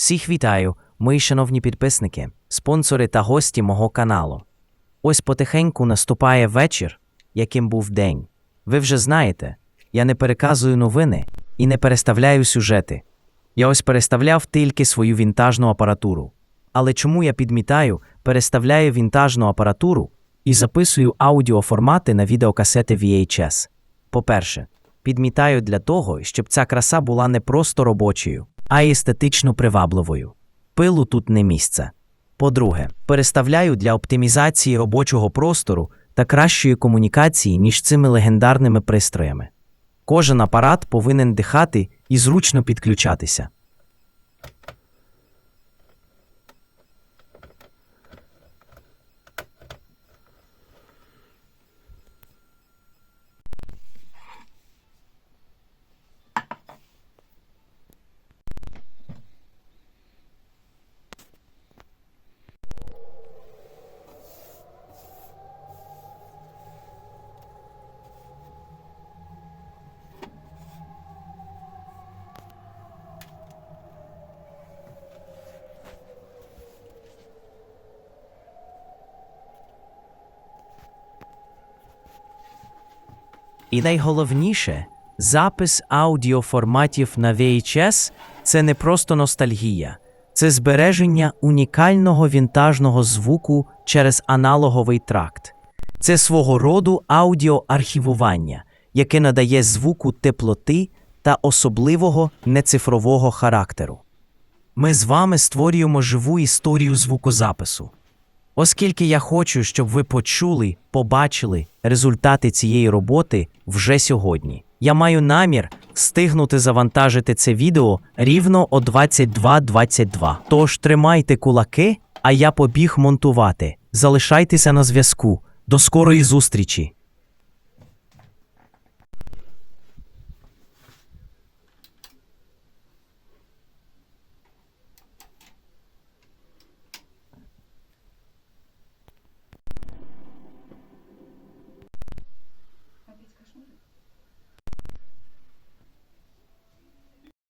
Всіх вітаю, мої шановні підписники, спонсори та гості мого каналу. Ось потихеньку наступає вечір, яким був день. Ви вже знаєте, я не переказую новини і не переставляю сюжети. Я ось переставляв тільки свою вінтажну апаратуру. Але чому я підмітаю, переставляю вінтажну апаратуру і записую аудіоформати на відеокасети VHS? По-перше, підмітаю для того, щоб ця краса була не просто робочою, а й естетично привабливою. Пилу тут не місце. По-друге, переставляю для оптимізації робочого простору та кращої комунікації між цими легендарними пристроями. Кожен апарат повинен дихати і зручно підключатися. І найголовніше, запис аудіоформатів на VHS – це не просто ностальгія, це збереження унікального вінтажного звуку через аналоговий тракт. Це свого роду аудіоархівування, яке надає звуку теплоти та особливого нецифрового характеру. Ми з вами створюємо живу історію звукозапису. Оскільки я хочу, щоб ви почули, побачили результати цієї роботи вже сьогодні. Я маю намір встигнути завантажити це відео рівно о 22.22. Тож тримайте кулаки, а я побіг монтувати. Залишайтеся на зв'язку. До скорої зустрічі!